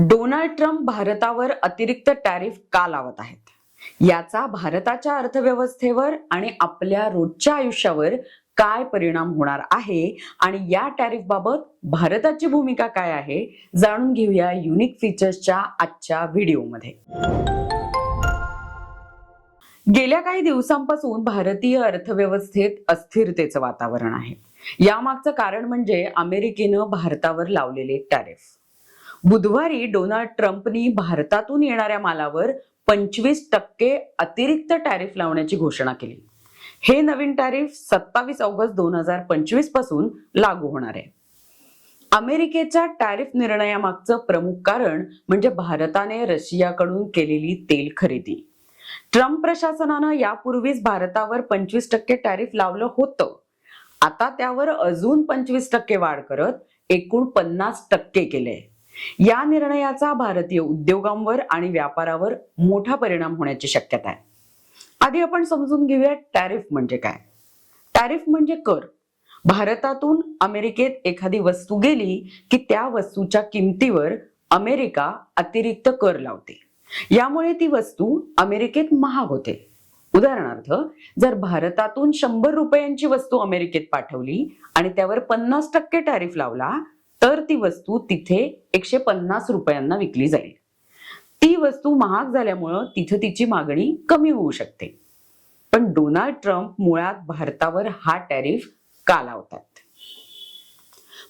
Donald Trump भारतावर अतिरिक्त tariff का लावत आहेत? याचा भारताच्या अर्थव्यवस्थेवर आणि आपल्या रोजच्या आयुष्यावर काय परिणाम होणार आहे? आणि या टॅरिफ बाबत भारताची भूमिका काय आहे? जाणून घेऊया युनिक फीचर्सच्या आजच्या व्हिडिओमध्ये. गेल्या काही दिवसांपासून भारतीय अर्थव्यवस्थेत अस्थिरतेचं वातावरण आहे. यामागचं कारण म्हणजे अमेरिकेनं भारतावर लावलेले टॅरिफ. बुधवारी डोनाल्ड ट्रम्पनी भारतातून येणाऱ्या मालावर पंचवीस टक्के अतिरिक्त टॅरिफ लावण्याची घोषणा केली. हे नवीन टॅरिफ सत्तावीस ऑगस्ट दोन हजार पंचवीसपासून लागू होणार आहे. अमेरिकेच्या टॅरिफ निर्णयामागचं प्रमुख कारण म्हणजे भारताने रशियाकडून केलेली तेल खरेदी. ट्रम्प प्रशासनानं यापूर्वीच भारतावर पंचवीस टक्के टॅरिफ लावलं होतं. आता त्यावर अजून पंचवीस टक्के वाढ करत एकूण पन्नास टक्के केले या निर्णयाचा भारतीय उद्योगांवर आणि व्यापारावर मोठा परिणाम होण्याची शक्यता आहे. आधी आपण समजून घेऊया टॅरिफ म्हणजे काय. टॅरिफ म्हणजे कर. भारतातून अमेरिकेत एखादी वस्तू गेली की त्या वस्तूच्या किमतीवर अमेरिका अतिरिक्त कर लावते. यामुळे ती वस्तू अमेरिकेत महाग होते. उदाहरणार्थ जर भारतातून शंभर रुपयांची वस्तू अमेरिकेत पाठवली आणि त्यावर पन्नास टक्के टॅरिफ लावला तर ती वस्तू तिथे एकशे पन्नास रुपयांना विकली जाईल. ती वस्तू महाग झाल्यामुळं तिथे तिची मागणी कमी होऊ शकते. पण डोनाल्ड ट्रम्प मुळात भारतावर हा टॅरिफ का लावतात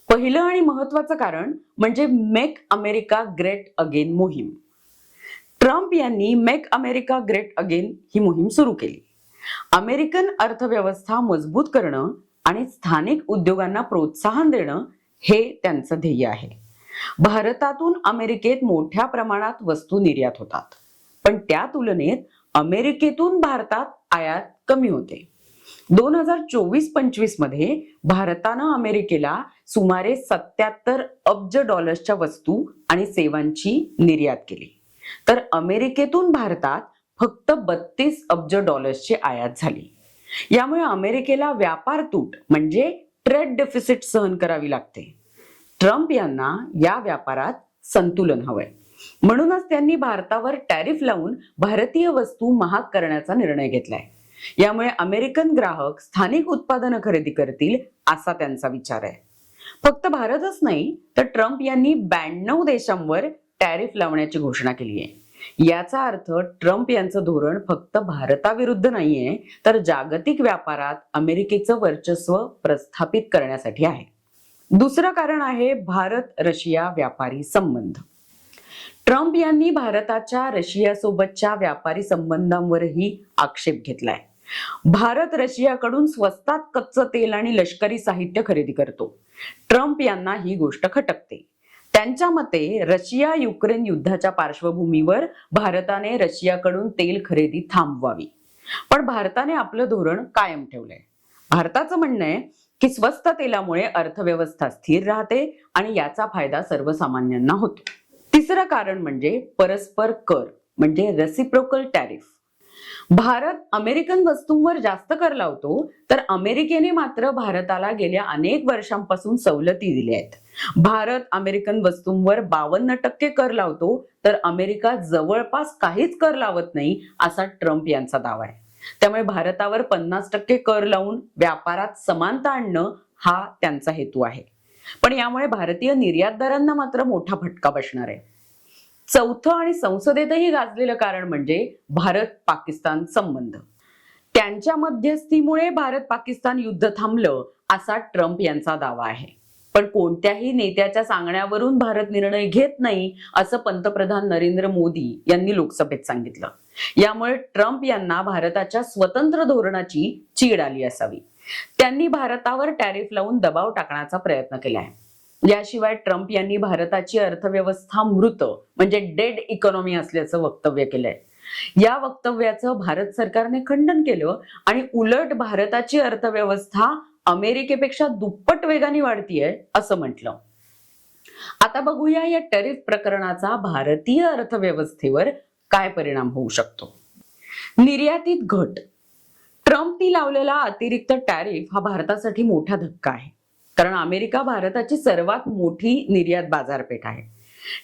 पहिलं आणि महत्वाचं कारण म्हणजे मेक अमेरिका ग्रेट अगेन मोहीम. ट्रम्प यांनी मेक अमेरिका ग्रेट अगेन ही मोहीम सुरू केली. अमेरिकन अर्थव्यवस्था मजबूत करणं आणि स्थानिक उद्योगांना प्रोत्साहन देणं हे त्यांचं ध्येय आहे. भारतातून अमेरिकेत मोठ्या प्रमाणात वस्तू निर्यात होतात. पण त्या तुलनेत अमेरिकेतून भारतात आयात कमी होते. दोन हजार चोवीस पंचवीसमध्ये भारतानं अमेरिकेला सुमारे सत्याहत्तर अब्ज डॉलर्सच्या वस्तू आणि सेवांची निर्यात केली. तर अमेरिकेतून भारतात फक्त बत्तीस अब्ज डॉलर्सची आयात झाली. यामुळे अमेरिकेला व्यापार तूट म्हणजे ट्रेड डेफिसिट सहन करावी लागते. ट्रम्प यांना या व्यापारात संतुलन हवंय. म्हणूनच त्यांनी भारतावर टॅरिफ लावून भारतीय वस्तू महाग करण्याचा निर्णय घेतलाय. यामुळे अमेरिकन ग्राहक स्थानिक उत्पादनं खरेदी करतील असा त्यांचा विचार आहे. फक्त भारतच नाही तर ट्रम्प यांनी ब्याण्णव देशांवर टॅरिफ लावण्याची घोषणा केली आहे याचा अर्थ ट्रम्प यांचं धोरण फक्त भारताविरुद्ध नाहीये तर जागतिक व्यापारात अमेरिकेचं वर्चस्व प्रस्थापित करण्यासाठी आहे. दुसरं कारण आहे भारत रशिया व्यापारी संबंध. ट्रम्प यांनी भारताच्या रशियासोबतच्या व्यापारी संबंधांवरही आक्षेप घेतलाय. भारत रशियाकडून स्वस्तात कच्चं तेल आणि लष्करी साहित्य खरेदी करतो. ट्रम्प यांना ही गोष्ट खटकते. त्यांच्या मते रशिया युक्रेन युद्धाच्या पार्श्वभूमीवर भारताने रशियाकडून तेल खरेदी थांबवावी. पण भारताने आपलं धोरण कायम ठेवलंय. भारताचं म्हणणं आहे की स्वस्त तेलामुळे अर्थव्यवस्था स्थिर राहते आणि याचा फायदा सर्वसामान्यांना होतो. तिसरं कारण म्हणजे परस्पर कर म्हणजे रेसिप्रोकल टॅरिफ भारत अमेरिकन वस्तूंवर जास्त कर लावतो तर अमेरिकेने मात्र भारताला गेल्या अनेक वर्षांपासून सवलती दिल्या आहेत. भारत अमेरिकन वस्तूंवर बावन्न टक्के कर लावतो तर अमेरिका जवळपास काहीच कर लावत नाही असा ट्रम्प यांचा दावा आहे. त्यामुळे भारतावर पन्नास टक्के कर लावून व्यापारात समानता आणणं हा त्यांचा हेतू आहे. पण यामुळे भारतीय निर्यातदारांना मात्र मोठा फटका बसणार आहे. चौथं आणि संसदेतही गाजलेलं कारण म्हणजे भारत पाकिस्तान संबंध. त्यांच्या मध्यस्थीमुळे भारत पाकिस्तान युद्ध थांबलं असा ट्रम्प यांचा दावा आहे. पण कोणत्याही नेत्याच्या सांगण्यावरून भारत निर्णय घेत नाही असं पंतप्रधान नरेंद्र मोदी यांनी लोकसभेत सांगितलं. यामुळे ट्रम्प यांना भारताच्या स्वतंत्र धोरणाची चीड आली असावी. त्यांनी भारतावर टॅरिफ लावून दबाव टाकण्याचा प्रयत्न केला आहे याशिवाय ट्रम्प यांनी भारताची अर्थव्यवस्था मृत म्हणजे डेड इकॉनॉमी असल्याचं वक्तव्य केलंय. या वक्तव्याचं भारत सरकारने खंडन केलं आणि उलट भारताची अर्थव्यवस्था अमेरिकेपेक्षा दुप्पट वेगाने वाढतीये असं म्हटलं. आता बघूया या टॅरिफ प्रकरणाचा भारतीय अर्थव्यवस्थेवर काय परिणाम होऊ शकतो. निर्यातीत घट. ट्रम्पनी लावलेला अतिरिक्त टॅरिफ हा भारतासाठी मोठा धक्का आहे. कारण अमेरिका भारताची सर्वात मोठी निर्यात बाजारपेठ आहे.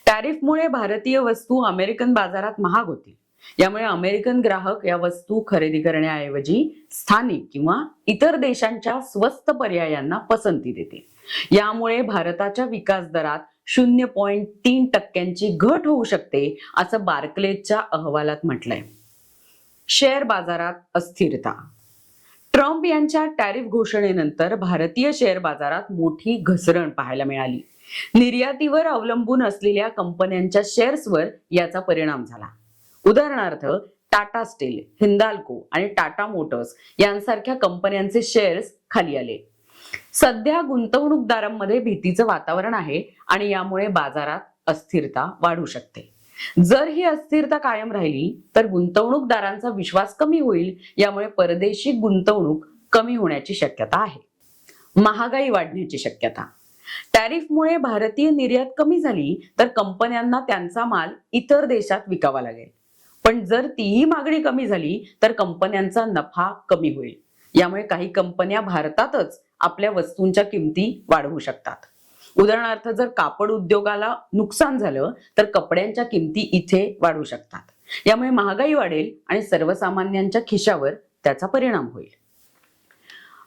टॅरिफमुळे भारतीय वस्तू अमेरिकन बाजारात महाग होतील. यामुळे अमेरिकन ग्राहक या वस्तू खरेदी करण्याऐवजी स्थानिक किंवा इतर देशांच्या स्वस्त पर्यायांना पसंती देतील. यामुळे भारताच्या विकास दरात शून्य पॉईंट तीन टक्क्यांची घट होऊ शकते असं बार्कलेजच्या अहवालात म्हटलंय. शेअर बाजारात अस्थिरता. ट्रम्प यांच्या टॅरिफ घोषणेनंतर भारतीय शेअर बाजारात मोठी घसरण पाहायला मिळाली. निर्यातीवर अवलंबून असलेल्या कंपन्यांच्या शेअर्सवर याचा परिणाम झाला. उदाहरणार्थ टाटा स्टील हिंदाल्को आणि टाटा मोटर्स यांसारख्या कंपन्यांचे शेअर्स खाली आले. सध्या गुंतवणूकदारांमध्ये भीतीचं वातावरण आहे आणि यामुळे बाजारात अस्थिरता वाढू शकते. जर ही अस्थिरता कायम राहिली तर गुंतवणूकदारांचा विश्वास कमी होईल यामुळे परदेशी गुंतवणूक कमी होण्याची शक्यता आहे. महागाई वाढण्याची शक्यता. टॅरिफमुळे भारतीय निर्यात कमी झाली तर कंपन्यांना त्यांचा माल इतर देशात विकावा लागेल. पण जर तीही मागणी कमी झाली तर कंपन्यांचा नफा कमी होईल. यामुळे काही कंपन्या भारतातच आपल्या वस्तूंच्या किमती वाढवू शकतात. उदाहरणार्थ जर कापड उद्योगाला नुकसान झालं तर कपड्यांच्या किमती इथे वाढू शकतात. यामुळे महागाई वाढेल आणि सर्वसामान्यांच्या खिशावर त्याचा परिणाम होईल.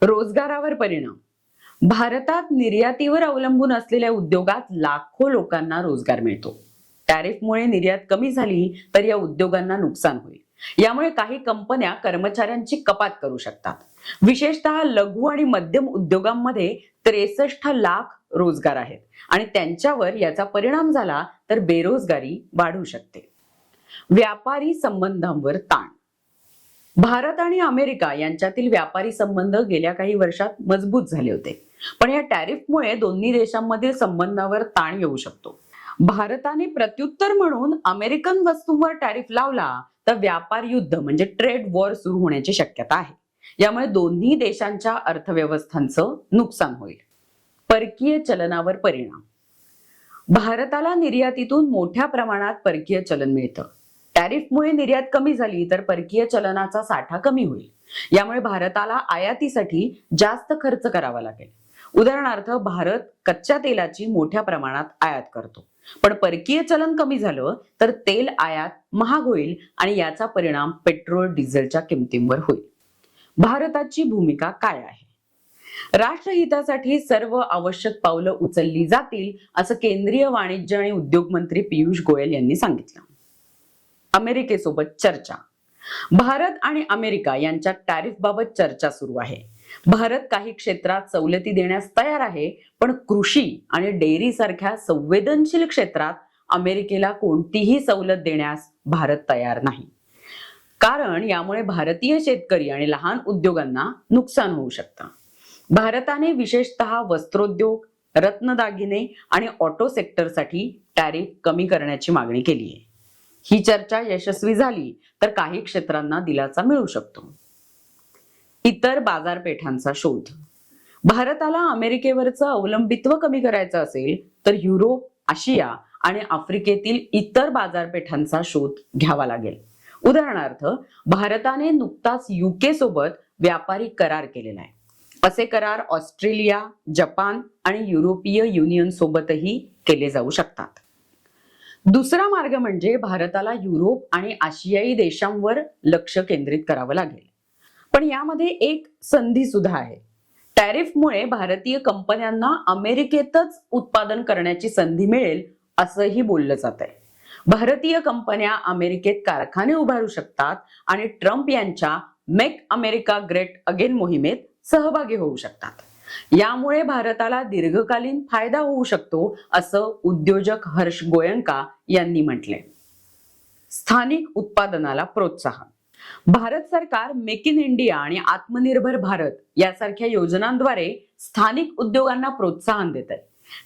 रोजगारावर परिणाम. भारतात निर्यातीवर अवलंबून असलेल्या उद्योगात लाखो लोकांना रोजगार मिळतो. टॅरिफमुळे निर्यात कमी झाली तर या उद्योगांना नुकसान होईल. यामुळे काही कंपन्या कर्मचाऱ्यांची कपात करू शकतात. विशेषतः लघु आणि मध्यम उद्योगांमध्ये त्रेसष्ट लाख रोजगार आहेत आणि त्यांच्यावर याचा परिणाम झाला तर बेरोजगारी वाढू शकते. व्यापारी संबंधांवर ताण. भारत आणि अमेरिका यांच्यातील व्यापारी संबंध गेल्या काही वर्षात मजबूत झाले होते. पण या टॅरिफमुळे दोन्ही देशांमधील संबंधावर ताण येऊ शकतो. भारताने प्रत्युत्तर म्हणून अमेरिकन वस्तूंवर टॅरिफ लावला तर व्यापार युद्ध म्हणजे ट्रेड वॉर सुरू होण्याची शक्यता आहे. यामुळे दोन्ही देशांच्या अर्थव्यवस्थांचं नुकसान होईल. परकीय चलनावर परिणाम. भारताला निर्यातीतून मोठ्या प्रमाणात परकीय चलन मिळतं. टॅरिफमुळे निर्यात कमी झाली तर परकीय चलनाचा साठा कमी होईल. यामुळे भारताला आयातीसाठी जास्त खर्च करावा लागेल. उदाहरणार्थ भारत कच्च्या तेलाची मोठ्या प्रमाणात आयात करतो. पण परकीय चलन कमी झालं तर तेल आयात महाग होईल आणि याचा परिणाम पेट्रोल डिझेलच्या किमतींवर होईल. भारताची भूमिका काय आहे? राष्ट्रहितासाठी सर्व आवश्यक पावलं उचलली जातील असं केंद्रीय वाणिज्य आणि उद्योग मंत्री पियुष गोयल यांनी सांगितलं. अमेरिकेसोबत चर्चा. भारत आणि अमेरिका यांच्यात टॅरिफ बाबत चर्चा सुरू आहे. भारत काही क्षेत्रात सवलती देण्यास तयार आहे पण कृषी आणि डेअरी सारख्या संवेदनशील क्षेत्रात अमेरिकेला कोणतीही सवलत देण्यास भारत तयार नाही. कारण यामुळे भारतीय शेतकरी आणि लहान उद्योगांना नुकसान होऊ शकतं. भारताने विशेषतः वस्त्रोद्योग रत्नदागिने आणि ऑटो सेक्टरसाठी टॅरिफ कमी करण्याची मागणी केली आहे ही चर्चा यशस्वी झाली तर काही क्षेत्रांना दिलासा मिळू शकतो. इतर बाजारपेठांचा शोध. भारताला अमेरिकेवरचं अवलंबित्व कमी करायचं असेल तर युरोप आशिया आणि आफ्रिकेतील इतर बाजारपेठांचा शोध घ्यावा लागेल. उदाहरणार्थ भारताने नुकताच युके सोबत व्यापारी करार केलेला आहे. असे करार ऑस्ट्रेलिया जपान आणि युरोपीय युनियन सोबतही केले जाऊ शकतात. दुसरा मार्ग म्हणजे भारताला युरोप आणि आशियाई देशांवर लक्ष केंद्रित करावं लागेल. पण यामध्ये एक संधी सुद्धा आहे. टॅरिफमुळे भारतीय कंपन्यांना अमेरिकेतच उत्पादन करण्याची संधी मिळेल असंही बोललं जात आहे भारतीय कंपन्या अमेरिकेत कारखाने उभारू शकतात आणि ट्रम्प यांच्या मेक अमेरिका ग्रेट अगेन मोहिमेत सहभागी होऊ शकतात. यामुळे भारताला दीर्घकालीन फायदा होऊ शकतो असं उद्योजक हर्ष गोयंका यांनी म्हटले स्थानिक उत्पादनाला प्रोत्साहन. भारत सरकार मेक इन इंडिया आणि आत्मनिर्भर भारत यासारख्या योजनांद्वारे स्थानिक उद्योगांना प्रोत्साहन देत आहे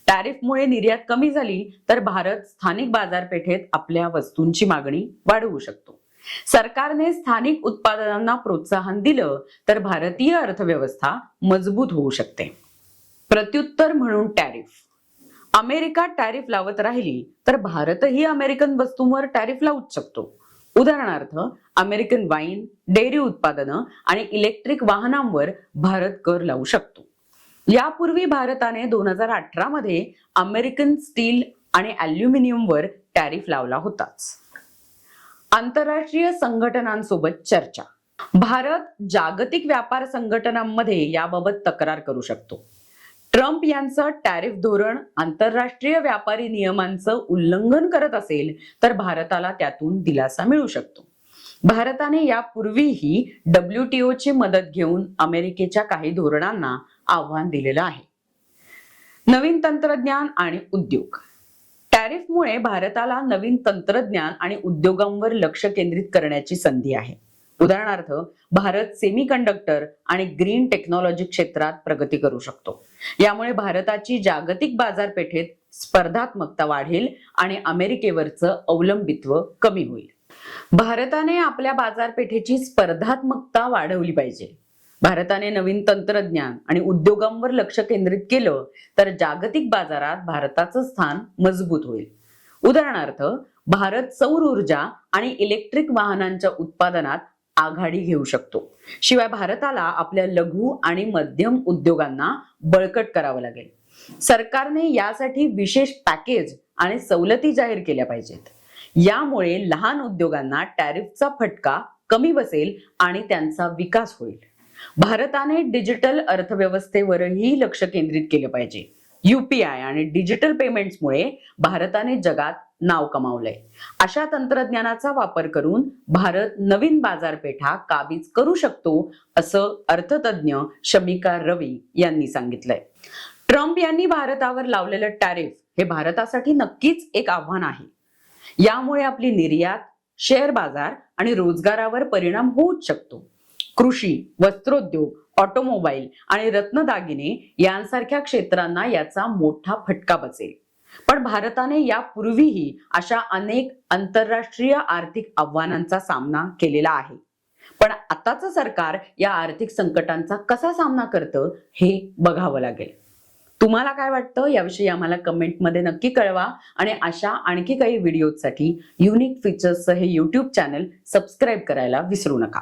टॅरिफमुळे निर्यात कमी झाली तर भारत स्थानिक बाजारपेठेत आपल्या वस्तूंची मागणी वाढवू शकतो. सरकारने स्थानिक उत्पादनांना प्रोत्साहन दिलं तर भारतीय अर्थव्यवस्था मजबूत होऊ शकते. प्रत्युत्तर म्हणून टॅरिफ. अमेरिका टॅरिफ लावत राहिली तर भारतही अमेरिकन वस्तूंवर टॅरिफ लावूच शकतो. उदाहरणार्थ अमेरिकन वाईन डेअरी उत्पादनं आणि इलेक्ट्रिक वाहनांवर भारत कर लावू शकतो. यापूर्वी भारताने दोन हजार अठरा मध्ये अमेरिकन स्टील आणि अल्युमिनियमवर टॅरिफ लावला होताच. आंतरराष्ट्रीय संघटनांसोबत चर्चा. भारत जागतिक व्यापार संघटनांमध्ये याबाबत तक्रार करू शकतो. ट्रम्प यांचं टॅरिफ धोरण आंतरराष्ट्रीय व्यापारी नियमांचं उल्लंघन करत असेल तर भारताला त्यातून दिलासा मिळू शकतो. भारताने यापूर्वीही डब्ल्यू ची मदत घेऊन अमेरिकेच्या काही धोरणांना आव्हान दिलेलं आहे. नवीन तंत्रज्ञान आणि उद्योग. टॅरिफमुळे भारताला नवीन तंत्रज्ञान आणि उद्योगांवर लक्ष केंद्रित करण्याची संधी आहे. उदाहरणार्थ भारत सेमीकंडक्टर आणि ग्रीन टेक्नॉलॉजी क्षेत्रात प्रगती करू शकतो. यामुळे भारताची जागतिक बाजारपेठेत स्पर्धात्मकता वाढेल आणि अमेरिकेवरचं अवलंबित्व कमी होईल. भारताने आपल्या बाजारपेठेची स्पर्धात्मकता वाढवली पाहिजे. भारताने नवीन तंत्रज्ञान आणि उद्योगांवर लक्ष केंद्रित केलं तर जागतिक बाजारात भारताचं स्थान मजबूत होईल. उदाहरणार्थ भारत सौर ऊर्जा आणि इलेक्ट्रिक वाहनांच्या उत्पादनात आघाडी घेऊ शकतो. शिवाय भारताला आपल्या लघु आणि मध्यम उद्योगांना बळकट करावं लागेल. सरकारने यासाठी विशेष पॅकेज आणि सवलती जाहीर केल्या पाहिजेत. यामुळे लहान उद्योगांना टॅरिफचा फटका कमी बसेल आणि त्यांचा विकास होईल. भारताने डिजिटल अर्थव्यवस्थेवरही लक्ष केंद्रित केले पाहिजे. युपीआय आणि डिजिटल पेमेंट्समुळे भारताने जगात नाव कमावलंय. अशा तंत्रज्ञानाचा वापर करून भारत नवीन बाजारपेठा काबीज करू शकतो असं अर्थतज्ञ शमिका रवी यांनी सांगितलंय. ट्रम्प यांनी भारतावर लावलेलं टॅरिफ हे भारतासाठी नक्कीच एक आव्हान आहे. यामुळे आपली निर्यात शेअर बाजार आणि रोजगारावर परिणाम होऊच शकतो. कृषी वस्त्रोद्योग ऑटोमोबाईल आणि रत्नदागिने यांसारख्या क्षेत्रांना याचा मोठा फटका बसेल. पण भारताने यापूर्वीही अशा अनेक आंतरराष्ट्रीय आर्थिक आव्हानांचा सामना केलेला आहे. पण आताचं सरकार या आर्थिक संकटांचा कसा सामना करतं हे बघावं लागेल. तुम्हाला काय वाटतं? याविषयी आम्हाला कमेंटमध्ये नक्की कळवा आणि अशा आणखी काही व्हिडिओसाठी युनिक फीचर्सचं हे यूट्यूब चॅनल सबस्क्राईब करायला विसरू नका.